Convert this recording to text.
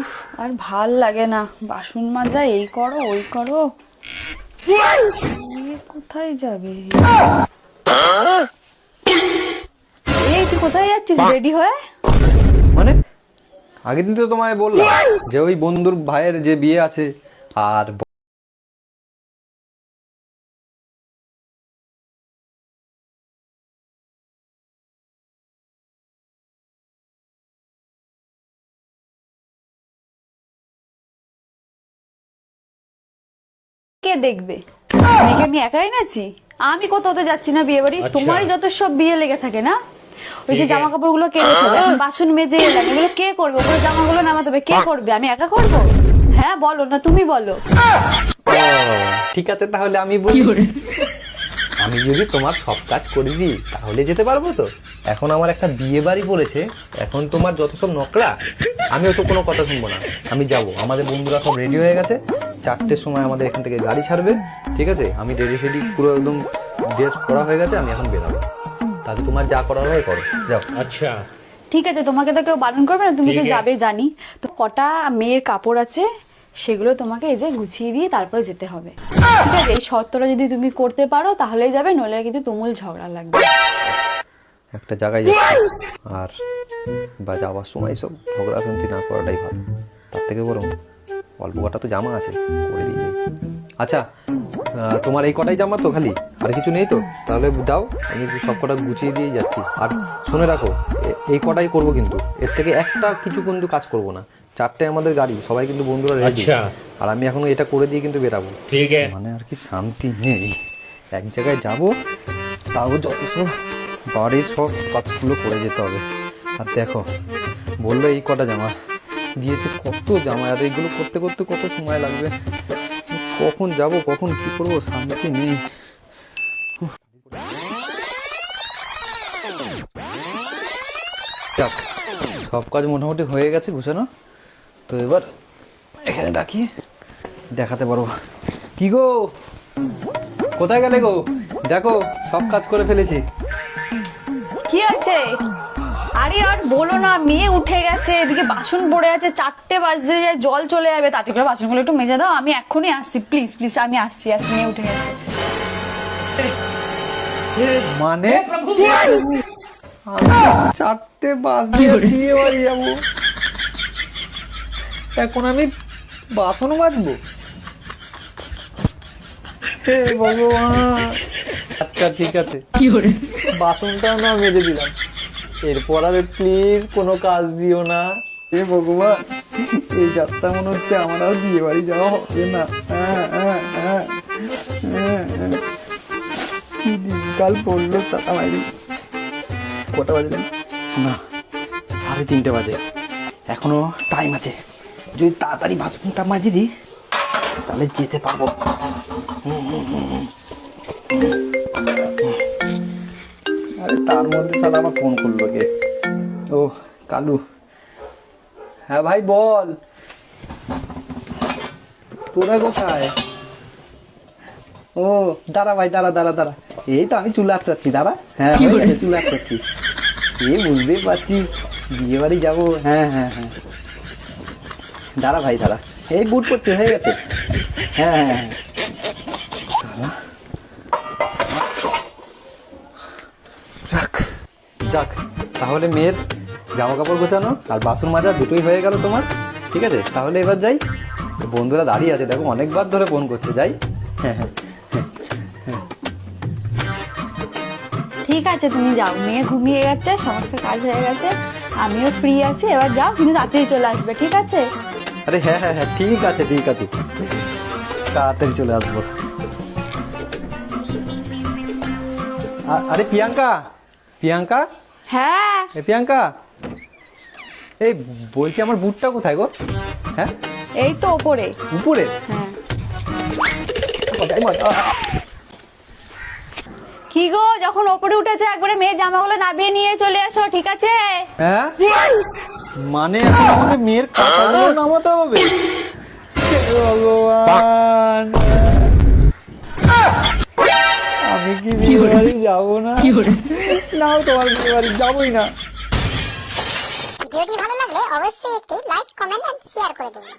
উফ আর ভালো লাগে না। বাসন মাজা এই করো ওই করো। কোথায় যাবে? এই তুই কোথায় যাচ্ছিস? রেডি হয়ে? মানে? আগের দিন তো তোমায় বললাম যে ওই বন্ধুর ভাইয়ের যে বিয়ে আছে আর কে দেখবে? মেয়েকে আমি একাই নাচি? আমি কোথাও যাচ্ছি না বিয়ে বাড়ি। তোমারই যত সব বিয়ে লেগে থাকে না? ওই যে জামা কাপড়গুলো কে বেছবে বাসন মেজে এলাম এগুলো কে করবে? ওগুলো জামা গুলো নামাতে হবে। কে করবে? আমি একা করব? হ্যাঁ বলো না তুমি বলো। ঠিক আছে তাহলে আমি বলি। আমি যদি তোমার সব কাজ করে দিই তাহলে যেতে পারব তো? এখন আমার একটা বিয়ে বাড়ি পড়েছে এখন তোমার যত সব নকরা আমি ওসব কোনো কথা শুনব না। আমি যাব। আমাদের বন্ধুরা সব রেডি হয়ে গেছে। চারটের সময় আমাদের এখান থেকে গাড়ি ছাড়বে ঠিক আছে? আমি রেডি ফেডি পুরো একদম ড্রেস করা হয়ে গেছে আমি এখন বেরোবো। তাহলে তোমার যা করার হয় করো। যাও। আচ্ছা। ঠিক আছে তোমাকে তো কেউ বারণ করবে না তুমি তো যাবে জানি। তো কটা মেয়ের কাপড় আছে? সেগুলো তোমাকে এই যে গুছিয়ে দিয়ে তারপরে যেতে হবে। ঠিক আছে, এই শর্তটা যদি তুমি করতে পারো, তাহলেই যাবে, নইলে কিন্তু তুমুল ঝগড়া লাগবে। একটা জায়গায় আর বা যাওয়ার সময় সব ঝগড়া শান্তি না করাটাই ভালো। তার থেকে বরং অল্প কটা তো জামা আছে, করে দিয়ে আচ্ছা তোমার এই কটাই জামা তো খালি? আর কিছু নেই তো? তাহলে দাও, আমি সব কটা গুছিয়ে দিয়ে যাচ্ছি। আর শুনে রাখো এই কটাই করব কিন্তু। এর থেকে একটা কিছু কিন্তু কাজ করব না। চারটায় আমাদের গাড়ি সবাই কিন্তু বন্ধুরা রেডি আচ্ছা। আর আমি এখন এটা করে দিয়ে কিন্তু বেরাবো। ঠিক আছে। মানে আর কি শান্তি নেই। এক জায়গায় যাব তাও যথেষ্ট বাড়ির সব কাজগুলো করে যেতে হবে। আর দেখো বলল এই কটা জামা। দিয়েছে কত জামা আর এইগুলো করতে করতে কত সময় লাগবে? কখন যাব কখন কি করব শান্তি নেই। সব কাজ মোটামুটি হয়ে গেছে ঘুষানো তো এবার এখানে ডাকি দেখাতে পারব কি গো? কোথায় গেলে গো? দেখো সব কাজ করে ফেলেছি। কি আছে আরে আর বলো না মেয়ে উঠে গেছে এদিকে বাসন পড়ে আছে চারটে বাজতে যায় জল চলে যাবে। তাতে করে বাসনগুলো একটু মেজে দাও আমি এক্ষুনি আসছি প্লিজ প্লিজ আমি আসছি আসছি মেয়ে উঠে গেছে। মানে? চারটে বাস দিয়ে বাড়ি যাব। এখন আমি বাসন মাজবো হে ভগবান। আচ্ছা ঠিক আছে। বাসনটা না মেজে দিলাম। এরপর আর প্লিজ কোনো কাজ দিও না। হে ভগবান এই যাত্রা মনে হচ্ছে আমার আর বিয়ে বাড়ি যাওয়া হবে না। হ্যাঁ হ্যাঁ হ্যাঁ কি দিনকাল পড়ল চাটা মাইরি কটা বাজে না সাড়ে তিনটে বাজে। এখনও টাইম আছে। যদি তাড়াতাড়ি বাসনটা মাজি দিই তাহলে যেতে পারব। আরে তার মধ্যে সালা আমার ফোন করল কে? ও কালু। হ্যাঁ ভাই বল। তোরা কোথায়? ও দাঁড়া ভাই দাঁড়া দাঁড়া দাঁড়া। এই তো আমি চুলে আসছি দাঁড়া। হ্যাঁ চুলে আসছি এই বুঝতেই পারছিস বিয়ে বাড়ি যাব। হ্যাঁ হ্যাঁ হ্যাঁ। দাঁড়া ভাই দাঁড়া। এই বুট করছে হয়ে গেছে। হ্যাঁ হ্যাঁ হ্যাঁ। যাক যাক তাহলে মেয়ের জামা কাপড় গোছানো আর বাসন মাজা দুটোই হয়ে গেল তোমার। ঠিক আছে? তাহলে এবার যাই। বন্ধুরা দাঁড়িয়ে আছে দেখো অনেকবার ধরে ফোন করছে যাই। হ্যাঁ হ্যাঁ ঠিক আছে তুমি যাও। মেয়ে ঘুমিয়ে গেছে সমস্ত কাজ হয়ে গেছে। আমিও ফ্রি আছি এবার যাও কিন্তু তাড়াতাড়ি চলে আসবে ঠিক আছে? আরে হ্যাঁ হ্যাঁ হ্যাঁ ঠিক আছে ঠিক আছে। তাড়াতাড়ি চলে আসব। আরে প্রিয়াঙ্কা প্রিয়াঙ্কা? হ্যাঁ। এ প্রিয়াঙ্কা? এই বলছি আমার বুটটা কোথায় গো? হ্যাঁ? এই তো ওপরে। উপরে? হ্যাঁ। কি গো যখন ওপরে উঠেছে একবারে মেয়ের জামাগুলো নামিয়ে নিয়ে চলে এসো ঠিক আছে? হ্যাঁ? মানে এখন আমাকে মেয়ের কাপড়গুলো নামাতে হবে? ভগবান। আমি কি বিয়ে বাড়ি যাব না? নাও তোমার বিয়ে বাড়ি যাবোই না। ভিডিওটি ভালো লাগলে অবশ্যই একটি লাইক কমেন্ট এন্ড শেয়ার করে দেবেন।